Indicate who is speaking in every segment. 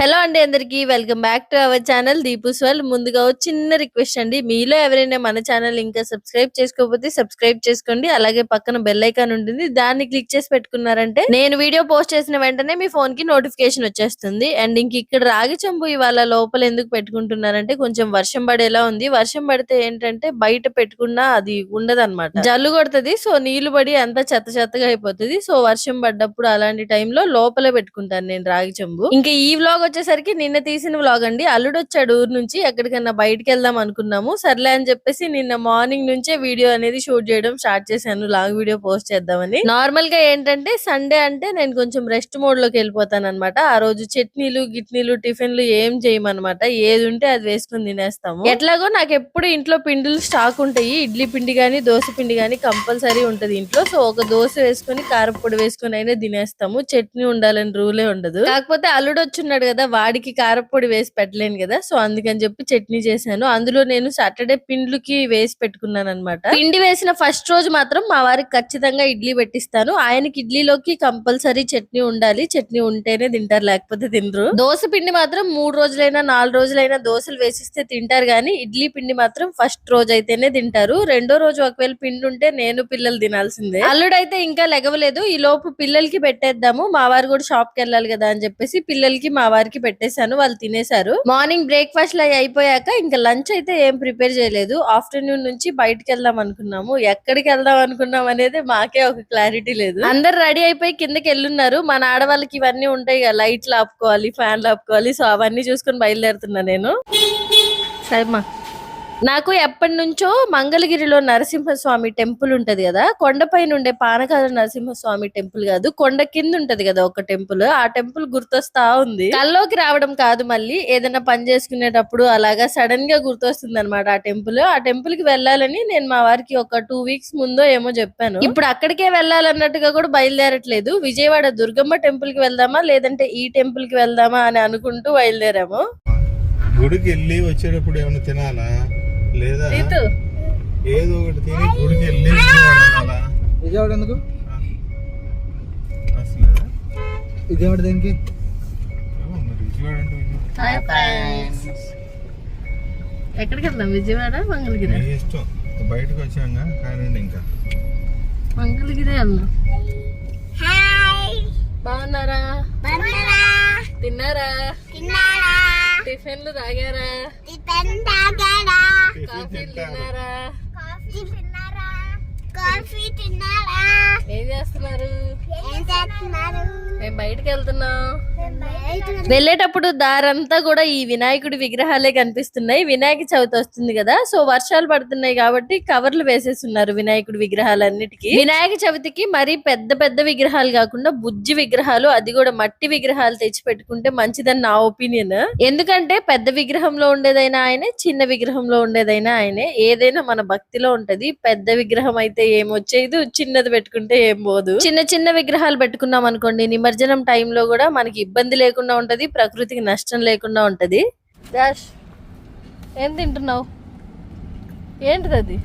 Speaker 1: Hello అండి అందరికి welcome back to our channel Deepu's world. ముందుగా ఒక చిన్న రిక్వెస్ట్ అండి. మీలో ఎవరైనా మన ఛానల్ ఇంకా సబ్స్క్రైబ్ చేసుకోకపోతే సబ్స్క్రైబ్ చేసుకోండి. అలాగే పక్కన బెల్ ఐకాన్ ఉంటుంది. దాన్ని క్లిక్ చేసి పెట్టుకున్నారంటే నేను వీడియో పోస్ట్ చేసిన వెంటనే మీ ఫోన్కి నోటిఫికేషన్ వచ్చేస్తుంది. అండ్ ఇంక ఇక్కడ రాగి చెంబు ఇవాళ లోపల ఎందుకు పెట్టుకుంటున్నారంటే కొంచెం వర్షం పడేలా ఉంది. వర్షం పడితే ఏంటంటే బయట పెట్టుకున్నా అది ఉండదు జల్లు కొడుతుంది. సో నీళ్ళు పడి అంతా చెత్త చెత్తగా అయిపోతుంది. సో వర్షం పడ్డప్పుడు అలాంటి టైంలో లోపలే పెట్టుకుంటాను నేను రాగి చెంబు. ఇంకా ఈ వ్లాగ్ వచ్చేసరికి నిన్న తీసిన వ్లాగ్ అండి. అల్లుడు వచ్చాడు ఊరు నుంచి ఎక్కడికన్నా బయటకు వెళ్దాం అనుకున్నాము. సర్లే అని చెప్పేసి నిన్న మార్నింగ్ నుంచే వీడియో అనేది షూట్ చేయడం స్టార్ట్ చేశాను. లాంగ్ వీడియో పోస్ట్ చేద్దామని. నార్మల్గా ఏంటంటే సండే అంటే నేను కొంచెం రెస్ట్ మోడ్లోకి వెళ్ళిపోతాను అనమాట ఆ రోజు చట్నీలు గిట్నీలు టిఫిన్లు ఏం చేయమనమాట ఏది ఉంటే అది వేసుకుని తినేస్తాము. ఎట్లాగో నాకు ఎప్పుడు ఇంట్లో పిండిలు స్టాక్ ఉంటాయి. ఇడ్లీ పిండి గానీ దోశ పిండి గానీ కంపల్సరీ ఉంటది ఇంట్లో. సో ఒక దోశ వేసుకొని కారపొడి వేసుకొని అయినా తినేస్తాము. చట్నీ ఉండాలని రూలే ఉండదు. కాకపోతే అల్లుడు వచ్చున్నాడు కదా వాడికి కారపొడి వేసి పెట్టలేను కదా సో అందుకని చెప్పి చట్నీ చేశాను. అందులో నేను సాటర్డే పిండ్లుకి వేసి పెట్టుకున్నాను అనమాట పిండి వేసిన ఫస్ట్ రోజు మాత్రం మా వారికి ఖచ్చితంగా ఇడ్లీ పెట్టిస్తాను. ఆయనకి ఇడ్లీలోకి కంపల్సరీ చట్నీ ఉండాలి. చట్నీ ఉంటేనే తింటారు లేకపోతే తినరు. దోశ పిండి మాత్రం మూడు రోజులైనా నాలుగు రోజులైనా దోశలు వేసిస్తే తింటారు కానీ ఇడ్లీ పిండి మాత్రం ఫస్ట్ రోజు అయితేనే తింటారు. రెండో రోజు ఒకవేళ పిండి ఉంటే నేను పిల్లలు తినాల్సిందే. అల్లుడైతే ఇంకా లెగవలేదు. ఈ లోపు పిల్లలకి పెట్టేద్దాము. మా వారు కూడా షాప్కి వెళ్ళాలి కదా అని చెప్పేసి పిల్లలకి మా వారికి పెట్టేశాను వాళ్ళు తినేశారు. మార్నింగ్ బ్రేక్ఫాస్ట్లో అయిపోయాక ఇంకా లంచ్ అయితే ఏం ప్రిపేర్ చేయలేదు. ఆఫ్టర్నూన్ నుంచి బయటకు వెళ్దాం అనుకున్నాము. ఎక్కడికి వెళ్దాం అనుకున్నాం అనేది మాకే ఒక క్లారిటీ లేదు. అందరు రెడీ అయిపోయి కిందకి వెళ్ళున్నారు. మన ఆడవాళ్ళకి ఇవన్నీ ఉంటాయి కదా లైట్లు ఆపుకోవాలి ఫ్యాన్లు ఆపుకోవాలి. సో అవన్నీ చూసుకొని బయలుదేరుతున్నా నేను. సరేమ్మా. నాకు ఎప్పటి నుంచో మంగళగిరిలో నరసింహస్వామి టెంపుల్ ఉంటది కదా కొండపై నుండే పానకాల నరసింహస్వామి టెంపుల్ కాదు కొండ కింద ఉంటది కదా ఒక టెంపుల్ ఆ టెంపుల్ గుర్తొస్తా ఉంది. కల్లోకి రావడం కాదు మళ్ళీ ఏదైనా పని చేసుకునేటప్పుడు అలాగా సడన్గా గుర్తొస్తుంది అనమాట ఆ టెంపుల్. ఆ టెంపుల్కి వెళ్ళాలని నేను మా వారికి ఒక టూ వీక్స్ ముందో ఏమో చెప్పాను. ఇప్పుడు అక్కడికే వెళ్ళాలన్నట్టుగా కూడా బయలుదేరట్లేదు. విజయవాడ దుర్గమ్మ టెంపుల్కి వెళ్దామా లేదంటే ఈ టెంపుల్కి వెళ్దామా అని అనుకుంటూ బయలుదేరాము.
Speaker 2: గుడికి వెళ్ళి వచ్చేటప్పుడు ఏమైనా తినాలా? లేదా ఏదో ఒకటి తిని గుడికి వెళ్ళి విజయవాడ
Speaker 3: ఎందుకు? విజయవాడ దేనికి?
Speaker 1: ఎక్కడికి వెళ్దాం విజయవాడ. మంగళగిరి?
Speaker 2: ఇష్టం. బయటకు వచ్చాక కానీ ఇంకా.
Speaker 1: మంగళగిరి వెళ్దాం బాగున్నారా? తిన్నారా? టిఫిన్లు తాగారా?
Speaker 2: టిఫిన్
Speaker 1: కాఫీలు
Speaker 2: తింటారు
Speaker 1: తిన్నారా?
Speaker 4: కాఫీ తిన్నారా?
Speaker 1: ఏం చేస్తున్నారు?
Speaker 4: ఏం చేస్తున్నారు?
Speaker 1: మేము బయటకు వెళ్తున్నాం వెళ్ళేటప్పుడు దారంతా కూడా ఈ వినాయకుడి విగ్రహాలే కనిపిస్తున్నాయి. వినాయక చవితి వస్తుంది కదా సో వర్షాలు పడుతున్నాయి కాబట్టి కవర్లు వేసేస్తున్నారు వినాయకుడి విగ్రహాలన్నిటికీ. వినాయక చవితికి మరి పెద్ద పెద్ద విగ్రహాలు కాకుండా బుజ్జి విగ్రహాలు అది కూడా మట్టి విగ్రహాలు తెచ్చి పెట్టుకుంటే మంచిదని నా ఒపీనియన్. ఎందుకంటే పెద్ద విగ్రహంలో ఉండేదైనా ఆయనే చిన్న విగ్రహంలో ఉండేదైనా ఆయనే. ఏదైనా మన భక్తిలో ఉంటది. పెద్ద విగ్రహం అయితే ఏమొచ్చేది చిన్నది పెట్టుకుంటే ఏం పోదు. చిన్న చిన్న విగ్రహాలు పెట్టుకున్నాం అనుకోండి నిమజ్జనం టైంలో కూడా మనకి ఇబ్బంది లేకుండా ఉంటది ప్రకృతికి నష్టం లేకుండా ఉంటది. డాష్ ఏం తింటున్నావు? ఏంటిది అది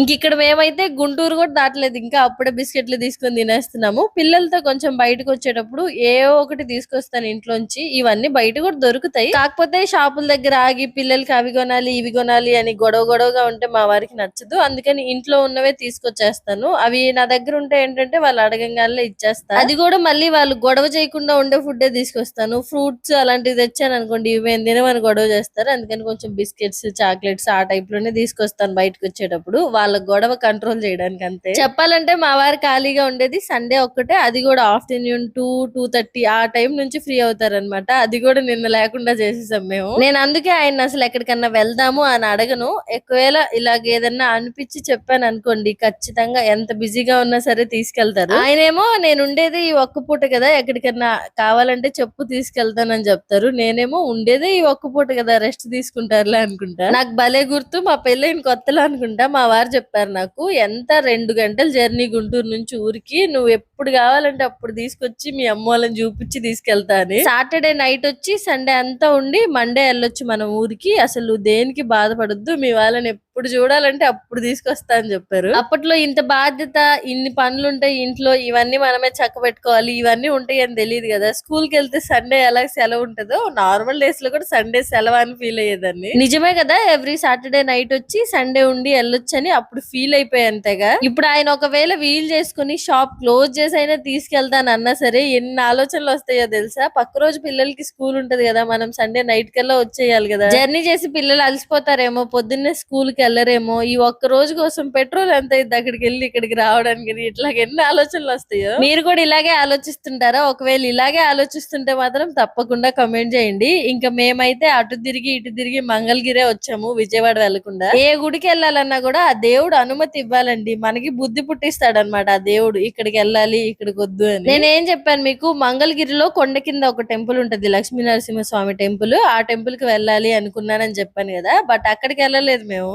Speaker 1: ఇంక ఇక్కడ మేమైతే గుంటూరు కూడా దాటలేదు. ఇంకా అప్పుడే బిస్కెట్లు తీసుకొని తినేస్తున్నాము. పిల్లలతో కొంచెం బయటకు వచ్చేటప్పుడు ఏ ఒకటి తీసుకొస్తాను ఇంట్లోంచి. ఇవన్నీ బయట కూడా దొరుకుతాయి. కాకపోతే షాపుల దగ్గర ఆగి పిల్లలకి అవి కొనాలి ఇవి కొనాలి అని గొడవ గొడవగా ఉంటే మా వారికి నచ్చదు. అందుకని ఇంట్లో ఉన్నవే తీసుకొచ్చేస్తాను. అవి నా దగ్గర ఉంటే ఏంటంటే వాళ్ళు అడగంగానే ఇచ్చేస్తాను అది కూడా మళ్ళీ వాళ్ళు గొడవ చేయకుండా ఉండే ఫుడ్డే తీసుకొస్తాను. ఫ్రూట్స్ అలాంటివి తెచ్చాను అనుకోండి ఇవి మేము తినమని గొడవ చేస్తారు. అందుకని కొంచెం బిస్కెట్స్ చాక్లెట్స్ ఆ టైప్లోనే తీసుకొస్తాను బయటకు వచ్చేటప్పుడు. వాళ్ళ గొడవ కంట్రోల్ చేయడానికి అంతే. చెప్పాలంటే మా వారు ఖాళీగా ఉండేది సండే ఒక్కటే అది కూడా ఆఫ్టర్నూన్ టూ టూ థర్టీ ఆ టైం నుంచి ఫ్రీ అవుతారన్నమాట. అది కూడా నిన్న లేకుండా చేసేసాం మేము. నేను అందుకే ఆయన అసలు ఎక్కడికన్నా వెళ్దాము అని అడగను. ఒకవేళ ఇలాగ ఏదన్నా అనిపించి చెప్పాను అనుకోండి ఖచ్చితంగా ఎంత బిజీగా ఉన్నా సరే తీసుకెళ్తారు. ఆయనేమో నేను ఉండేది ఈ ఒక్క పూట కదా ఎక్కడికన్నా కావాలంటే చెప్పు తీసుకెళ్తానని చెప్తారు. నేనేమో ఉండేదే ఈ ఒక్క పూట కదా రెస్ట్ తీసుకుంటారులే అనుకుంటా. నాకు భలే గుర్తు మా పెళ్ళైన కొత్తలో అనుకుంటా.
Speaker 5: అంట మా వారు చెప్పారు నాకు ఎంత రెండు గంటల జర్నీ గుంటూరు నుంచి ఊరికి నువ్వు ఎప్పుడు కావాలంటే అప్పుడు తీసుకొచ్చి మీ అమ్మ వాళ్ళని చూపించి తీసుకెళ్తా అని. సాటర్డే నైట్ వచ్చి సండే అంతా ఉండి మండే వెళ్ళొచ్చు మనం ఊరికి. అసలు దేనికి బాధపడద్దు మీ వాళ్ళని ఎప్పుడు చూడాలంటే అప్పుడు తీసుకొస్తా అని చెప్పారు. అప్పట్లో ఇంత బాధ్యత ఇన్ని పనులు ఉంటాయి ఇంట్లో ఇవన్నీ మనమే చక్క పెట్టుకోవాలి ఇవన్నీ ఉంటాయి అని తెలియదు కదా. స్కూల్కి వెళ్తే సండే ఎలా సెలవు ఉంటుందో నార్మల్ డేస్లో కూడా సండే సెలవు అని ఫీల్ అయ్యేదాన్ని. నిజమే కదా ఎవ్రీ సాటర్డే నైట్ వచ్చి సండే ఉండి వెళ్ళొచ్చని అప్పుడు ఫీల్ అయిపోయి అంతేగా. ఇప్పుడు ఆయన ఒకవేళ వీల్ చేసుకుని షాప్ క్లోజ్ చేసి అయినా తీసుకెళ్తాను అన్నా సరే ఎన్ని ఆలోచనలు వస్తాయో తెలుసా? పక్క రోజు పిల్లలకి స్కూల్ ఉంటది కదా మనం సండే నైట్ కల్లా వచ్చేయాలి కదా. జర్నీ చేసి పిల్లలు అలసిపోతారేమో పొద్దున్నే స్కూల్కి వెళ్ళరేమో ఈ ఒక్క రోజు కోసం పెట్రోల్ ఎంత అయింది అక్కడికి వెళ్ళి ఇక్కడికి రావడానికి? ఇట్లా ఎన్ని ఆలోచనలు వస్తాయో? మీరు కూడా ఇలాగే ఆలోచిస్తుంటారా? ఒకవేళ ఇలాగే ఆలోచిస్తుంటే మాత్రం తప్పకుండా కమెంట్ చేయండి. ఇంకా మేమైతే అటు తిరిగి ఇటు తిరిగి మంగళగిరే వచ్చాము విజయవాడ వెళ్ళకుండా ఏ గుడికి వెళ్ళాలన్నా కూడా ఆ దేవుడు అనుమతి ఇవ్వాలండి. మనకి బుద్ధి పుట్టిస్తాడు అనమాట ఆ దేవుడు. ఇక్కడికి వెళ్ళాలి ఇక్కడికి వద్దు అని. నేనేం చెప్పాను మీకు? మంగళగిరిలో కొండ కింద ఒక టెంపుల్ ఉంటది. లక్ష్మీ నరసింహ స్వామి టెంపుల్. ఆ టెంపుల్కి వెళ్ళాలి అనుకున్నానని చెప్పాను కదా. బట్ అక్కడికి వెళ్ళలేదు మేము.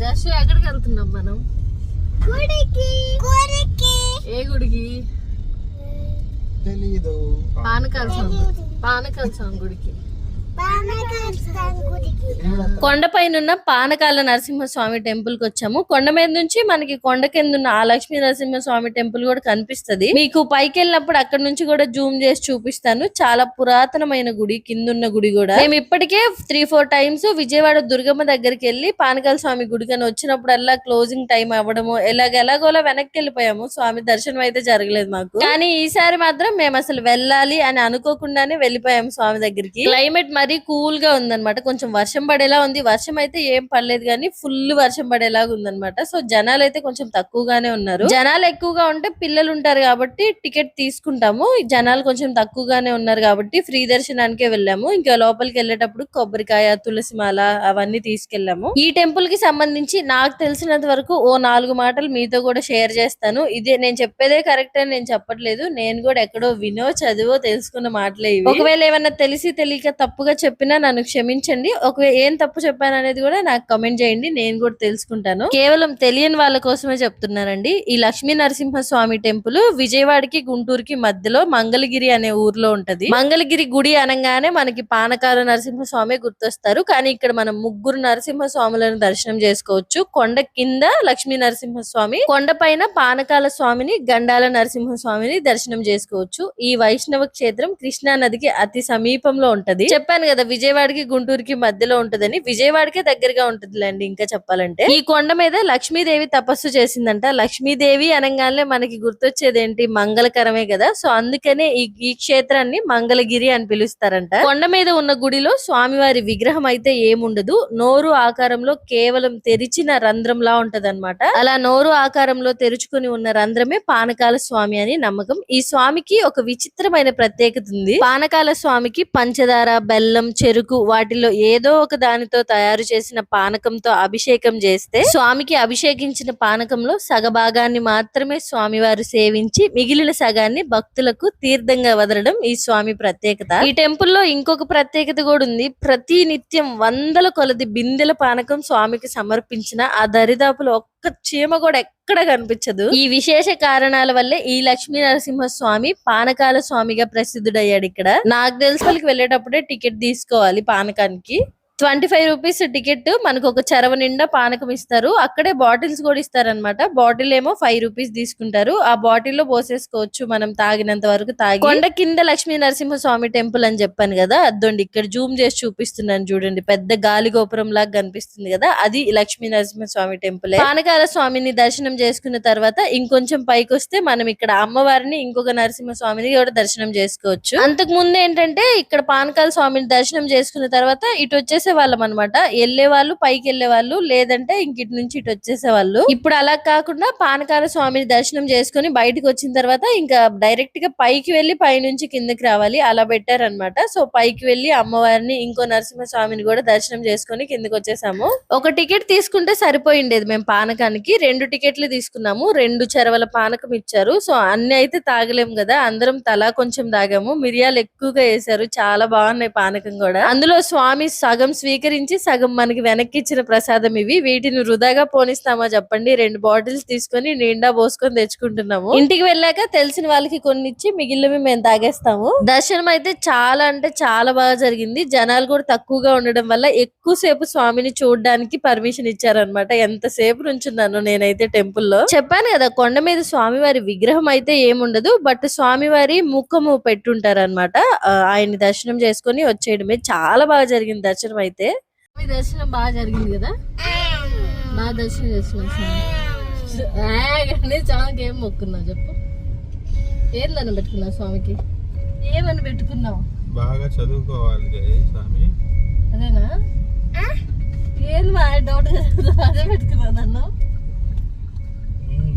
Speaker 5: దర్శ ఎక్కడికి వెళ్తున్నాం మనం?
Speaker 4: గుడికి. గుడికి.
Speaker 5: ఏ గుడికి? పానకాల స్వామి పానకాల స్వామి గుడికి. కొండపైన పానకాల నరసింహస్వామి టెంపుల్కి వచ్చాము. కొండ మీద నుంచి మనకి కొండ కింద ఉన్న ఆ లక్ష్మీ నరసింహస్వామి టెంపుల్ కూడా కనిపిస్తది. మీకు పైకి వెళ్ళినప్పుడు అక్కడ నుంచి కూడా జూమ్ చేసి చూపిస్తాను. చాలా పురాతనమైన గుడి కింద ఉన్న గుడి కూడా. మేము ఇప్పటికే three four times Vijayawada Durgamma దగ్గరికి వెళ్ళి పానకాల స్వామి గుడికి అని వచ్చినప్పుడల్లా క్లోజింగ్ టైం అవ్వడము ఎలాగ ఎలాగోలా వెనక్కి వెళ్ళిపోయాము. స్వామి దర్శనం అయితే జరగలేదు మాకు. కానీ ఈసారి మాత్రం మేము అసలు వెళ్ళాలి అని అనుకోకుండానే వెళ్ళిపోయాము స్వామి దగ్గరికి. క్లైమేట్ మరి కూల్గా ఉందన్నమాట. కొంచెం వర్షం పడేలా ఉంది. వర్షం అయితే ఏం పడలేదు కానీ ఫుల్ వర్షం పడేలాగా ఉందన్నమాట. సో జనాలు అయితే కొంచెం తక్కువగానే ఉన్నారు. జనాలు ఎక్కువగా ఉంటే పిల్లలు ఉంటారు కాబట్టి టికెట్ తీసుకుంటాము. జనాలు కొంచెం తక్కువగానే ఉన్నారు కాబట్టి ఫ్రీ దర్శనానికే వెళ్ళాము. ఇంకా లోపలికి వెళ్ళేటప్పుడు కొబ్బరికాయ తులసి మాల అవన్నీ తీసుకెళ్ళాము. ఈ టెంపుల్కి సంబంధించి నాకు తెలిసినంత వరకు ఓ నాలుగు మాటలు మీతో కూడా షేర్ చేస్తాను. ఇదే నేను చెప్పేదే కరెక్ట్ అని నేను చెప్పట్లేదు. నేను కూడా ఎక్కడో వినో చదివో తెలుసుకున్న మాటలే ఒకవేళ ఏమన్నా తెలిసి తెలియక తప్పుగా చెప్పినా నన్ను క్షమించండి. ఒకవేళ ఏం తప్పు చెప్పాను అనేది కూడా నాకు కమెంట్ చేయండి. నేను కూడా తెలుసుకుంటాను. కేవలం తెలియని వాళ్ళ కోసమే చెప్తున్నానండి. ఈ లక్ష్మీ నరసింహ స్వామి టెంపుల్ విజయవాడకి గుంటూరుకి మధ్యలో మంగళగిరి అనే ఊర్లో ఉంటది. మంగళగిరి గుడి అనగానే మనకి పానకాల నరసింహ స్వామి గుర్తొస్తారు. కానీ ఇక్కడ మనం ముగ్గురు నరసింహ స్వాములను దర్శనం చేసుకోవచ్చు. కొండ కింద లక్ష్మీ నరసింహ స్వామి కొండ పైన పానకాల స్వామిని గండాల నరసింహ స్వామిని దర్శనం చేసుకోవచ్చు. ఈ వైష్ణవ క్షేత్రం కృష్ణా నదికి అతి సమీపంలో ఉంటది. చెప్పాను కదా విజయవాడకి గుంటూరుకి మధ్యలో ఉంటుందని. విజయవాడకే దగ్గరగా ఉంటుందిలేండి ఇంకా చెప్పాలంటే. ఈ కొండ మీద లక్ష్మీదేవి తపస్సు చేసిందంట. లక్ష్మీదేవి అనగానే మనకి గుర్తొచ్చేది ఏంటి మంగళకరమే కదా. సో అందుకనే ఈ ఈ క్షేత్రాన్ని మంగళగిరి అని పిలుస్తారంట. కొండ మీద ఉన్న గుడిలో స్వామివారి విగ్రహం అయితే ఏముండదు. నోరు ఆకారంలో కేవలం తెరిచిన రంధ్రంలా ఉంటదన్నమాట. అలా నోరు ఆకారంలో తెరుచుకుని ఉన్న రంధ్రమే పానకాల స్వామి అని నమ్మకం. ఈ స్వామికి ఒక విచిత్రమైన ప్రత్యేకత ఉంది. పానకాల స్వామికి పంచదార బెల్లం చెరుకు వాటిలో ఏదో ఒక దానితో తయారు చేసిన పానకంతో అభిషేకం చేస్తే స్వామికి అభిషేకించిన పానకంలో సగభాగాన్ని మాత్రమే స్వామివారు సేవించి మిగిలిన సగాన్ని భక్తులకు తీర్థంగా వదలడం ఈ స్వామి ప్రత్యేకత. ఈ టెంపుల్లో ఇంకొక ప్రత్యేకత కూడా ఉంది. ప్రతి నిత్యం వందల కొలది బిందెల పానకం స్వామికి సమర్పించిన ఆ దరిదాపులో ఒక్క చీమ కూడా ఎక్కడ కనిపించదు. ఈ విశేష కారణాల వల్లే ఈ లక్ష్మీ నరసింహ స్వామి పానకాల స్వామిగా ప్రసిద్ధుడయ్యాడు ఇక్కడ. నాకు తెలిసి వాళ్ళకి వెళ్ళేటప్పుడే టికెట్ తీసుకోవాలి పానకానికి. ట్వంటీ ఫైవ్ రూపీస్ టికెట్ మనకు ఒక చెరవ నిండా పానకం ఇస్తారు. అక్కడే బాటిల్స్ కూడా ఇస్తారనమాట బాటిల్ ఏమో ఫైవ్ రూపీస్ తీసుకుంటారు. ఆ బాటిల్లో పోసేసుకోవచ్చు మనం తాగినంత వరకు తాగి. కొండ కింద లక్ష్మీ నరసింహ స్వామి టెంపుల్ అని చెప్పాను కదా అద్దండి ఇక్కడ జూమ్ చేసి చూపిస్తున్నాను చూడండి. పెద్ద గాలి గోపురం లాగా కనిపిస్తుంది కదా అది లక్ష్మీ నరసింహ స్వామి టెంపుల్. పానకాల స్వామిని దర్శనం చేసుకున్న తర్వాత ఇంకొంచెం పైకి వస్తే మనం ఇక్కడ అమ్మవారిని ఇంకొక నరసింహ స్వామిని కూడా దర్శనం చేసుకోవచ్చు. అంతకు ముందు ఏంటంటే ఇక్కడ పానకాల స్వామిని దర్శనం చేసుకున్న తర్వాత ఇటు వచ్చేసి వాళ్ళం అనమాట వెళ్ళే వాళ్ళు పైకి వెళ్ళే వాళ్ళు లేదంటే ఇంక ఇటు నుంచి ఇటు వచ్చేసే వాళ్ళు ఇప్పుడు అలా కాకుండా పానకాల స్వామిని దర్శనం చేసుకుని బయటకు వచ్చిన తర్వాత ఇంకా డైరెక్ట్గా పైకి వెళ్ళి పైనుంచి కిందకి రావాలి. అలా పెట్టారనమాట సో పైకి వెళ్ళి అమ్మవారిని ఇంకో నరసింహ స్వామిని కూడా దర్శనం చేసుకుని కిందకి వచ్చేసాము. ఒక టికెట్ తీసుకుంటే సరిపోయిండేది మేము పానకానికి. రెండు టికెట్లు తీసుకున్నాము. రెండు చెరవల పానకం ఇచ్చారు. సో అన్ని అయితే తాగలేము కదా. అందరం తలా కొంచెం తాగాము. మిరియాలు ఎక్కువగా వేసారు చాలా బాగున్నాయి పానకం కూడా. అందులో స్వామి సగం స్వీకరించి సగం మనకి వెనక్కి ఇచ్చిన ప్రసాదం ఇవి. వీటిని వృధాగా పోనిస్తామా చెప్పండి. రెండు బాటిల్స్ తీసుకొని నిండా పోసుకొని తెచ్చుకుంటున్నాము. ఇంటికి వెళ్ళాక తెలిసిన వాళ్ళకి కొన్ని ఇచ్చి మిగిలినవి మేము తాగేస్తాము. దర్శనం అయితే చాలా అంటే చాలా బాగా జరిగింది. జనాలు కూడా తక్కువగా ఉండడం వల్ల ఎక్కువసేపు స్వామిని చూడడానికి పర్మిషన్ ఇచ్చారనమాట ఎంతసేపు నుంచున్నాను నేనైతే టెంపుల్లో. చెప్పాను కదా కొండ మీద స్వామివారి విగ్రహం అయితే ఏముండదు. బట్ స్వామివారి ముఖము పెట్టుంటారనమాట ఆయన దర్శనం చేసుకొని వచ్చేయడమే. చాలా బాగా జరిగింది దర్శనం అయితే. దర్శనం బాగా జరిగింది కదా? బాగా దర్శనం చేసుకున్నాం స్వామికి ఏం మొక్కున్నావు చెప్పు. ఏందని పెట్టుకున్నావు స్వామికి? ఏమని పెట్టుకున్నావు?
Speaker 2: బాగా చదువుకోవాలి స్వామి.
Speaker 5: అదేనా? ఏంది మా డౌట్ అదే పెట్టుకున్నావు నన్ను.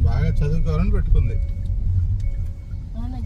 Speaker 2: బాగా చదువుకోవాలని పెట్టుకుంది.
Speaker 5: అవునా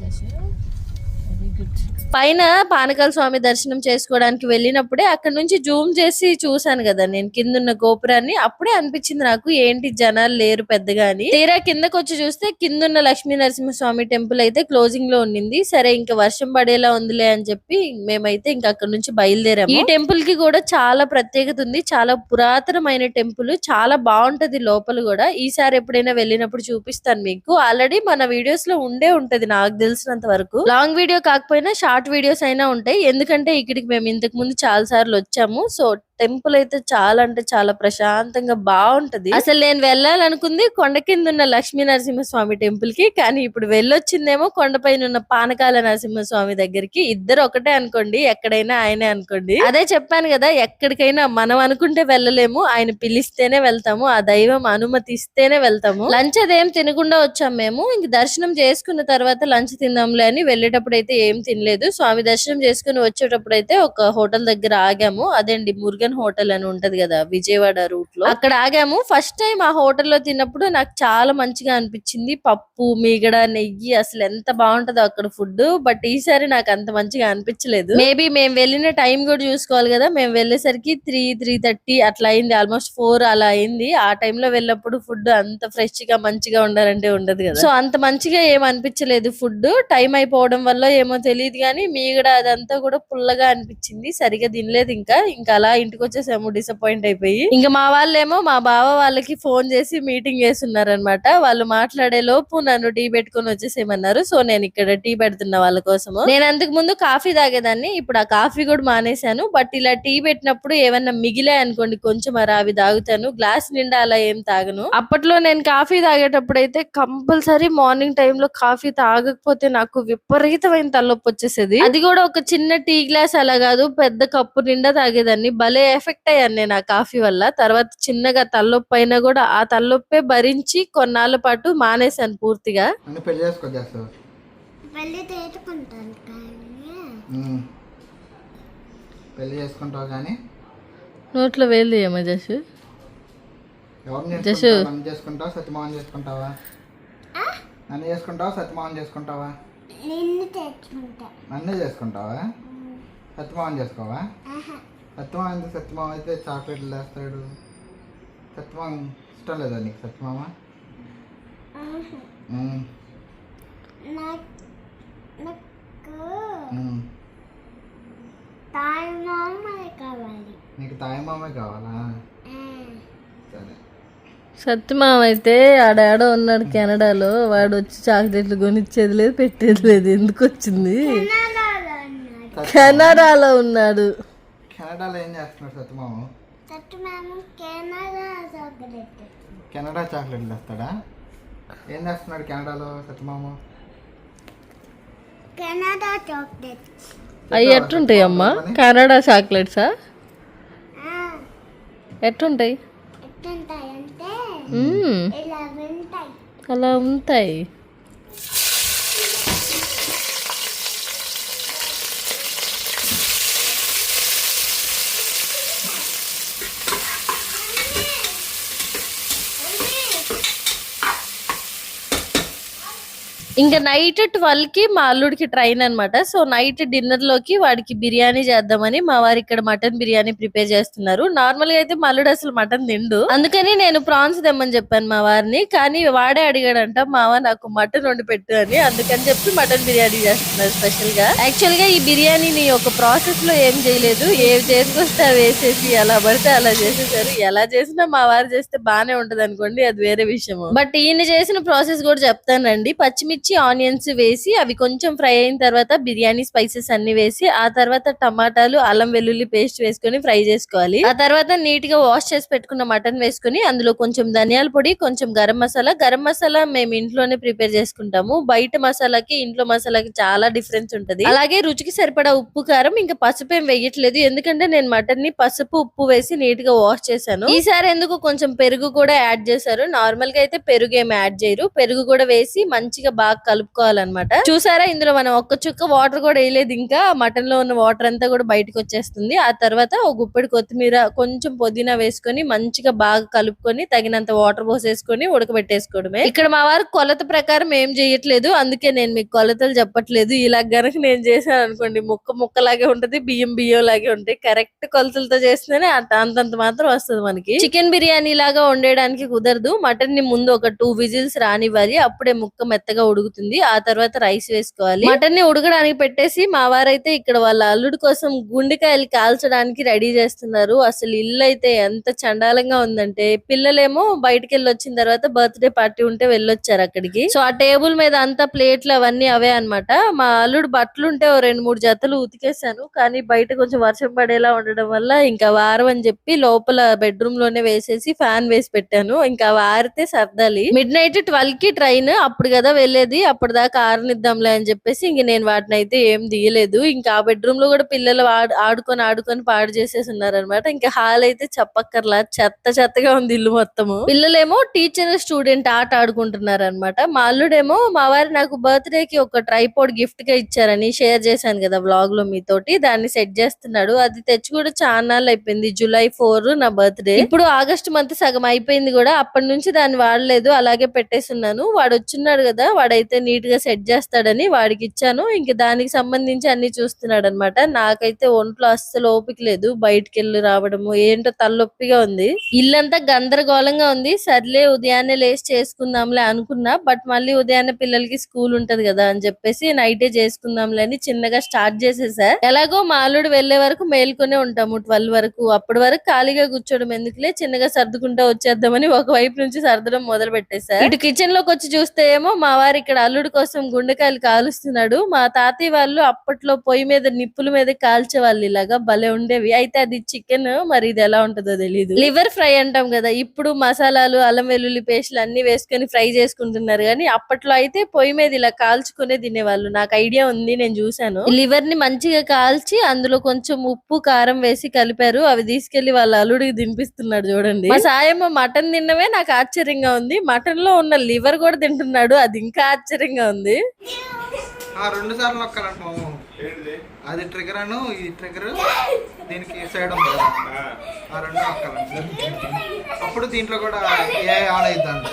Speaker 5: పైన పానకాల స్వామి దర్శనం చేసుకోవడానికి వెళ్ళినప్పుడే అక్కడ నుంచి జూమ్ చేసి చూసాను కదా నేను కింద ఉన్న గోపురాన్ని. అప్పుడే అనిపించింది నాకు ఏంటి జనాలు లేరు పెద్దగా అని. తీరా కిందకు వచ్చి చూస్తే కింద ఉన్న లక్ష్మీ నరసింహస్వామి టెంపుల్ అయితే క్లోజింగ్లో ఉండింది సరే ఇంకా వర్షం పడేలా ఉందిలే అని చెప్పి మేమైతే ఇంకా అక్కడ నుంచి బయలుదేరాము. ఈ టెంపుల్కి కూడా చాలా ప్రత్యేకత ఉంది. చాలా పురాతనమైన టెంపుల్ చాలా బాగుంటది లోపల కూడా. ఈసారి ఎప్పుడైనా వెళ్ళినప్పుడు చూపిస్తాను మీకు. ఆల్రెడీ మన వీడియోస్లో ఉండే ఉంటది నాకు తెలిసినంత వరకు. లాంగ్ వీడియో కాకపోయినా షార్ట్ వీడియోస్ అయినా ఉంటాయి. ఎందుకంటే ఇక్కడికి మేము ఇంతకు ముందు చాలా సార్లు వచ్చాము. సో టెంపుల్ అయితే చాలా అంటే చాలా ప్రశాంతంగా బాగుంటది. అసలు నేను వెళ్ళాలనుకుంది కొండ కింద ఉన్న లక్ష్మీ నరసింహస్వామి టెంపుల్కి కానీ ఇప్పుడు వెళ్ళొచ్చిందేమో కొండపైన ఉన్న పానకాల నరసింహస్వామి దగ్గరికి. ఇద్దరు ఒకటే అనుకోండి ఎక్కడైనా ఆయనే అనుకోండి. అదే చెప్పాను కదా ఎక్కడికైనా మనం అనుకుంటే వెళ్ళలేము ఆయన పిలిస్తేనే వెళ్తాము ఆ దైవం అనుమతి ఇస్తేనే వెళ్తాము. లంచ్ అదేం తినకుండా వచ్చాం మేము. ఇంక దర్శనం చేసుకున్న తర్వాత లంచ్ తిందాంలే అని వెళ్ళేటప్పుడు అయితే ఏం తినలేదు. స్వామి దర్శనం చేసుకుని వచ్చేటప్పుడు అయితే ఒక హోటల్ దగ్గర ఆగాము. అదేండి మురుగన్ హోటల్ అని ఉంటది కదా విజయవాడ రూట్లో. అక్కడ ఆగాము. ఫస్ట్ టైం ఆ హోటల్లో తిన్నప్పుడు నాకు చాలా మంచిగా అనిపించింది. పప్పు మీగడ నెయ్యి అసలు ఎంత బాగుంటదో అక్కడ ఫుడ్ బట్ ఈసారి నాకు అంత మంచిగా అనిపించలేదు. మేబీ మేము వెళ్ళిన టైం కూడా చూసుకోవాలి కదా. మేము వెళ్ళేసరికి త్రీ త్రీ థర్టీ అట్లా అయింది. ఆల్మోస్ట్ ఫోర్ అలా అయింది. ఆ టైంలో వెళ్ళినప్పుడు ఫుడ్ అంత ఫ్రెష్గా మంచిగా ఉండాలంటే ఉండదు కదా. సో అంత మంచిగా ఏం అనిపించలేదు ఫుడ్ టైం అయిపోవడం వల్ల ఏమో తెలియదు కానీ మీగడ అదంతా కూడా పుల్లగా అనిపించింది. సరిగా తినలేదు ఇంకా. ఇంకా అలా ఇంటికి వచ్చేసాము డిసప్పాయింట్ అయిపోయి. ఇంకా మా వాళ్ళేమో మా బావ వాళ్ళకి ఫోన్ చేసి మీటింగ్ చేస్తున్నారనమాట వాళ్ళు మాట్లాడే లోపు నన్ను టీ పెట్టుకొని వచ్చేసేయమన్నారు. సో నేను ఇక్కడ టీ పెడుతున్నా వాళ్ళ కోసము. నేను అంతకు ముందు కాఫీ తాగేదాన్ని. ఇప్పుడు ఆ కాఫీ కూడా మానేశాను. బట్ ఇలా టీ పెట్టినప్పుడు ఏమన్నా మిగిలే అనుకోండి కొంచెం మరి అవి తాగుతాను. గ్లాస్ నిండా అలా ఏం తాగను. అప్పట్లో నేను కాఫీ తాగేటప్పుడు అయితే కంపల్సరీ మార్నింగ్ టైంలో కాఫీ తాగకపోతే నాకు విపరీతమైన తలనొప్పి వచ్చేసేది. అది కూడా ఒక చిన్న టీ గ్లాస్ అలా కాదు పెద్ద కప్పు నిండా తాగేదాన్ని. భలే ఎఫెక్ట్ అయ్యాను నేను ఆ కాఫీ వల్ల. తర్వాత చిన్నగా తలనొప్పి అయినా కూడా ఆ తలనొప్పే భరించి కొన్నాళ్ళ పాటు మానేశాను పూర్తిగా.
Speaker 3: అన్ని పెళ్ళి చేసుకుంటావు కానీ?
Speaker 5: నోట్లో వేలు ఏమో జస్ జసు.
Speaker 3: చేసుకుంటావు? నన్ను చేసుకుంటావా? సత్యమోహన్ చేసుకుంటావా? నన్ను చేసుకుంటావా? సత్యమోహన్ చేసుకుంటావా?
Speaker 4: నిన్ను
Speaker 3: చేసుకుంటావా? సత్యమోహన్ చేసుకోవా? సత్యమామ ఎందుకు సత్యమామ అయితే చాక్లెట్లు వేస్తాడు సత్యమామ ఇష్టం లేదా నీకు సత్యమామ
Speaker 4: నాకు
Speaker 3: తాయమామే కావాలా.
Speaker 4: ఆ.
Speaker 3: సరే.
Speaker 5: సత్యమామ అయితే ఆడాడో ఉన్నాడు కెనడాలో వాడు వచ్చి చాక్లెట్లు కొనిచ్చేది లేదు పెట్టేది లేదు. ఎందుకు వచ్చింది?
Speaker 4: కెనడాలో ఉన్నాడు.
Speaker 5: కెనడాలో
Speaker 3: ఏం చేస్తున్నాడు సత్యమామ?
Speaker 4: Canada chocolate.
Speaker 3: వేస్తాడా ఏం చేస్తున్నాడు కెనడాలో సత్యమామ?
Speaker 4: Canada chocolate.
Speaker 5: అవి ఎట్టుంటాయి అమ్మా కెనడా చాక్లెట్సా? ఎట్టుంటాయి? అలా ఉంటాయి. ఇంకా నైట్ ట్వెల్వ్కి మా అల్లుడికి ట్రైన్ అన్నమాట. సో నైట్ డిన్నర్లోకి వాడికి బిర్యానీ చేద్దామని మా వారు ఇక్కడ మటన్ బిర్యానీ ప్రిపేర్ చేస్తున్నారు. నార్మల్గా అయితే మా అల్లుడు అసలు మటన్ తిండు. అందుకని నేను ప్రాన్స్ తెమ్మని చెప్పాను మా వారిని. కానీ వాడే అడిగాడంట మావ నాకు మటన్ వండి పెట్టు అని. అందుకని చెప్పి మటన్ బిర్యానీ చేస్తున్నారు స్పెషల్గా యాక్చువల్గా ఈ బిర్యానీని ఒక ప్రాసెస్లో ఏం చేయలేదు. ఏవి చేసుకొస్తే అవి వేసేసి ఎలా పడితే అలా చేసేసారు. ఎలా చేసినా మా వారు చేస్తే బానే ఉంటది అనుకోండి అది వేరే విషయం బట్ ఈయన చేసిన ప్రాసెస్ కూడా చెప్తానండి పచ్చిమిర్చి ఆనియన్స్ వేసి అవి కొంచెం ఫ్రై అయిన తర్వాత బిర్యానీ స్పైసెస్ అన్ని వేసి ఆ తర్వాత టమాటాలు అల్లం వెల్లుల్లి పేస్ట్ వేసుకొని ఫ్రై చేసుకోవాలి. ఆ తర్వాత నీట్గా వాష్ చేసి పెట్టుకున్న మటన్ వేసుకొని అందులో కొంచెం ధనియాల పొడి కొంచెం గరం మసాలా. గరం మసాలా మేము ఇంట్లోనే ప్రిపేర్ చేసుకుంటాము. బయట మసాలాకి ఇంట్లో మసాలాకి చాలా డిఫరెన్స్ ఉంటది. అలాగే రుచికి సరిపడా ఉప్పు కారం ఇంకా పసుపు ఏం వేయట్లేదు. ఎందుకంటే నేను మటన్ని పసుపు ఉప్పు వేసి నీట్గా వాష్ చేశాను. ఈసారి ఎందుకు కొంచెం పెరుగు కూడా యాడ్ చేశారు? నార్మల్గా అయితే పెరుగు ఏమి యాడ్ చేయరు. పెరుగు కూడా వేసి మంచిగా బాగా కలుపుకోవాలన్నమాట. చూసారా ఇందులో మనం ఒక్క చుక్క వాటర్ కూడా వేయలేదు ఇంకా. మటన్లో ఉన్న వాటర్ అంతా కూడా బయటకు వచ్చేస్తుంది. ఆ తర్వాత ఒక గుప్పెడు కొత్తిమీర కొంచెం పుదీనా వేసుకొని మంచిగా బాగా కలుపుకొని తగినంత వాటర్ పోసేసుకొని ఉడకబెట్టేసుకోవడమే. ఇక్కడ మా వారు కొలత ప్రకారం ఏం చేయట్లేదు. అందుకే నేను మీకు కొలతలు చెప్పట్లేదు. ఇలా గనక నేను చేశాను అనుకోండి ముక్క ముక్కలాగే ఉంటది బియ్యం బియ్యం లాగే ఉంటాయి కరెక్ట్ కొలతలతో చేస్తేనే అంత అంతంత మాత్రం వస్తుంది మనకి. చికెన్ బిర్యానీ లాగా వండేయడానికి కుదరదు. మటన్ని ముందు ఒక టూ విజిల్స్ రానివ్వాలి. అప్పుడే ముక్క మెత్తగా ఉడుకుతుంది. ఆ తర్వాత రైస్ వేసుకోవాలి. మటన్ని ఉడకడానికి పెట్టేసి మా వారైతే ఇక్కడ వాళ్ళ అల్లుడు కోసం గుండెకాయలు కాల్చడానికి రెడీ చేస్తున్నారు. అసలు ఇల్లు అయితే ఎంత చండాలంగా ఉందంటే పిల్లలేమో బయటకు వెళ్ళి వచ్చిన తర్వాత బర్త్డే పార్టీ ఉంటే వెళ్ళొచ్చారు అక్కడికి. సో ఆ టేబుల్ మీద అంతా ప్లేట్లు అవన్నీ అవే అన్నమాట. మా అల్లుడు బట్టలు ఉంటే ఓ రెండు మూడు జతలు ఉతికేసాను కానీ బయట కొంచెం వర్షం పడేలా ఉండడం వల్ల ఇంకా వారం అని చెప్పి లోపల బెడ్రూమ్లోనే వేసేసి ఫ్యాన్ వేసి పెట్టాను. ఇంకా వారితే సర్దాలి. మిడ్ నైట్ ట్వెల్వ్కి ట్రైన్ అప్పుడు కదా వెళ్ళేది. అప్పటిదాకా ఆరనిద్దాంలే అని చెప్పేసి ఇంక నేను వాటిని అయితే ఏం తీయలేదు. ఇంకా ఆ బెడ్రూమ్లో కూడా పిల్లలు ఆడు- ఆడుకొని ఆడుకొని పాడు చేసేసి ఉన్నారనమాట ఇంకా హాల్ అయితే చెప్పక్కర్లా చెత్త చెత్తగా ఉంది ఇల్లు మొత్తము. పిల్లలేమో టీచర్ స్టూడెంట్ ఆట ఆడుకుంటున్నారు అనమాట మా అల్లుడేమో మా వారు నాకు బర్త్డే కి ఒక ట్రైపోర్డ్ గిఫ్ట్గా ఇచ్చారని షేర్ చేశాను కదా బ్లాగ్లో మీతోటి. దాన్ని సెట్ చేస్తున్నాడు. అది తెచ్చి కూడా చాలా నాళ్ళు అయిపోయింది. జూలై ఫోర్ నా బర్త్డే ఇప్పుడు ఆగస్ట్ మంత్ సగం అయిపోయింది కూడా. అప్పటి నుంచి దాన్ని వాడలేదు. అలాగే పెట్టేస్తున్నాను వాడు వచ్చిన్నాడు కదా వాడు నీట్గా సెట్ చేస్తాడని వాడికి ఇచ్చాను ఇంక దానికి సంబంధించి అన్ని చూస్తున్నాడు అనమాట నాకైతే ఒంట్లో అస్సలు ఓపిక లేదు బయటికి వెళ్ళి రావడము. ఏంటో తలనొప్పిగా ఉంది. ఇల్లంతా గందరగోళంగా ఉంది. సర్లే ఉదయాన్నే లేచి చేసుకుందాంలే అనుకున్నా బట్ మళ్ళీ ఉదయాన్నే పిల్లలకి స్కూల్ ఉంటది కదా అని చెప్పేసి నైటే చేసుకుందాంలే అని చిన్నగా స్టార్ట్ చేసేసా. ఎలాగో మా వెళ్ళే వరకు మేల్కొనే ఉంటాము ట్వెల్వ్ వరకు. అప్పటి వరకు ఖాళీగా కూర్చోడం ఎందుకులే? చిన్నగా సర్దుకుంటా వచ్చేద్దామని ఒక వైపు నుంచి సర్దడం మొదలు పెట్టేసా ఇటు కిచెన్లోకి వచ్చి చూస్తే ఏమో మా వారి ఇక్కడ అల్లుడు కోసం గుండెకాయలు కాలుస్తున్నాడు. మా తాతయ్య వాళ్ళు అప్పట్లో పొయ్యి మీద నిప్పుల మీద కాల్చే వాళ్ళు ఇలాగా భలే ఉండేవి. అయితే అది చికెన్ మరి ఇది ఎలా ఉంటుందో తెలియదు లివర్ ఫ్రై అంటాం కదా ఇప్పుడు మసాలాలు అల్లం వెల్లుల్లి పేస్ట్లు అన్ని వేసుకొని ఫ్రై చేసుకుంటున్నారు. కానీ అప్పట్లో అయితే పొయ్యి మీద ఇలా కాల్చుకునే తినేవాళ్ళు. నాకు ఐడియా ఉంది నేను చూసాను లివర్ని మంచిగా కాల్చి అందులో కొంచెం ఉప్పు కారం వేసి కలిపారు. అవి తీసుకెళ్ళి వాళ్ళ అల్లుడికి దింపిస్తున్నాడు చూడండి. మా సాయమ్మ మటన్ తిన్నవే నాకు ఆశ్చర్యంగా ఉంది. మటన్లో ఉన్న లివర్ కూడా తింటున్నాడు. అది ఇంకా ఆశ్చర్యంగా ఉంది.
Speaker 3: ఆ రెండు సార్లు నొక్కాలంట అది ట్రిగర్ అను ఈ ట్రిగర్ దీనికి సైడ్ ఉంది కదా. ఆ. రెండు నొక్కాలంట. అప్పుడు దీంట్లో కూడా ఏ ఆన్ అయిద్దంట.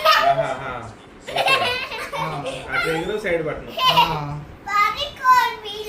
Speaker 2: సైడ్ బట్టన్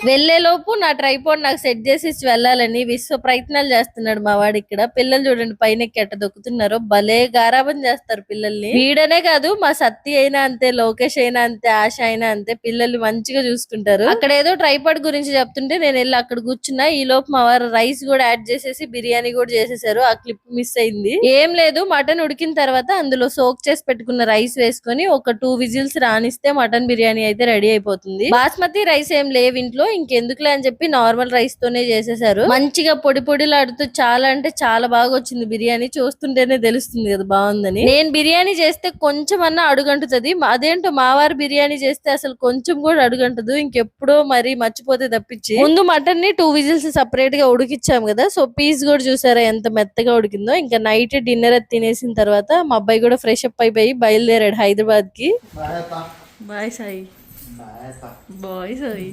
Speaker 5: వెళ్ళే లోపు నా ట్రైపోడ్ నాకు సెట్ చేసి వెళ్ళాలని విశ్వ ప్రయత్నాలు చేస్తున్నాడు మా వాడు ఇక్కడ. పిల్లలు చూడండి పైన ఎట్ట దొక్కుతున్నారో. భలే గారాబం చేస్తారు పిల్లల్ని. వీడనే కాదు మా సత్తి అయినా అంతే లోకేష్ అయినా అంతే ఆశ అయినా అంతే పిల్లల్ని మంచిగా చూసుకుంటారు. అక్కడ ఏదో ట్రైపాడ్ గురించి చెప్తుంటే నేను వెళ్ళి అక్కడ కూర్చున్నా. ఈ లోపు మా వారు రైస్ కూడా యాడ్ చేసేసి బిర్యానీ కూడా చేసేసారు. ఆ క్లిప్ మిస్ అయింది. ఏం లేదు మటన్ ఉడికిన తర్వాత అందులో సోక్ చేసి పెట్టుకున్న రైస్ వేసుకొని ఒక టూ విజిల్స్ రానిస్తే మటన్ బిర్యానీ అయితే రెడీ అయిపోతుంది. బాస్మతి రైస్ ఏం లేవు ఇంట్లో. ఇంకెందుకులే అని చెప్పి నార్మల్ రైస్ తోనే చేసేసారు. మంచిగా పొడి పొడిలాడుతూ చాలా అంటే చాలా బాగా వచ్చింది బిర్యానీ. చూస్తుంటేనే తెలుస్తుంది కదా బాగుందని. నేను బిర్యానీ చేస్తే కొంచెం అన్నా అడుగంటుతుంది. అదేంటో మావారు బిర్యానీ చేస్తే అసలు కొంచెం కూడా అడుగంటదు. ఇంకెప్పుడో మరి మర్చిపోతే తప్పించి. ముందు మటన్ని టూ విజిల్స్ సపరేట్గా ఉడికిచ్చాం కదా. సో పీస్ కూడా చూసారా ఎంత మెత్తగా ఉడికిందో. ఇంకా నైట్ డిన్నర్ అది తినేసిన తర్వాత మా అబ్బాయి కూడా ఫ్రెష్ అప్ అయిపోయి బయలుదేరాడు హైదరాబాద్కి.
Speaker 3: బాయ్
Speaker 5: సాయి.
Speaker 3: బాయ్ అత్త.
Speaker 5: బాయ్ సాయి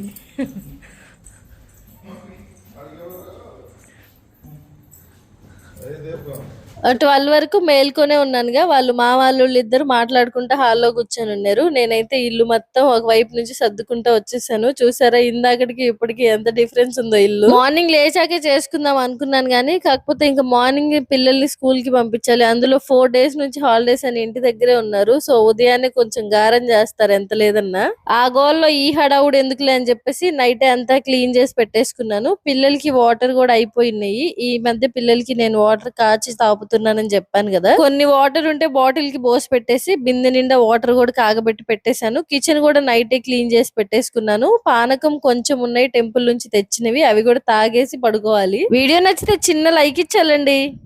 Speaker 5: ట్వెల్వ్ వరకు మేల్కొనే ఉన్నానుగా. వాళ్ళు మా వాళ్ళు ఇద్దరు మాట్లాడుకుంటూ హాల్లో కూర్చొని ఉన్నారు. నేనైతే ఇల్లు మొత్తం ఒక వైపు నుంచి సర్దుకుంటూ వచ్చేసాను. చూసారా ఇందాకటికి ఇప్పటికి ఎంత డిఫరెన్స్ ఉందో ఇల్లు. మార్నింగ్ లేచాకే చేసుకుందాం అనుకున్నాను కానీ కాకపోతే ఇంకా మార్నింగ్ పిల్లల్ని స్కూల్కి పంపించాలి. అందులో ఫోర్ డేస్ నుంచి హాలిడేస్ అని ఇంటి దగ్గరే ఉన్నారు. సో ఉదయాన్నే కొంచెం గారం చేస్తారు ఎంత లేదన్నా. ఆ గోల్లో ఈ హడావుడు ఎందుకులే అని చెప్పేసి నైట్ అంతా క్లీన్ చేసి పెట్టేసుకున్నాను. పిల్లలకి వాటర్ కూడా అయిపోయినాయి. ఈ మధ్య పిల్లలకి నేను వాటర్ కాచి తాగుతున్నానని చెప్పాను కదా. కొన్ని వాటర్ ఉంటే బాటిల్కి పోసి పెట్టేసి బిందె నిండా వాటర్ కూడా కాగబెట్టి పెట్టేశాను. కిచెన్ కూడా నైటే క్లీన్ చేసి పెట్టేసుకున్నాను. పానకం కొంచెం ఉన్నాయి టెంపుల్ నుంచి తెచ్చినవి అవి కూడా తాగేసి పడుకోవాలి. వీడియో నచ్చితే చిన్న లైక్ ఇచ్చాలండి.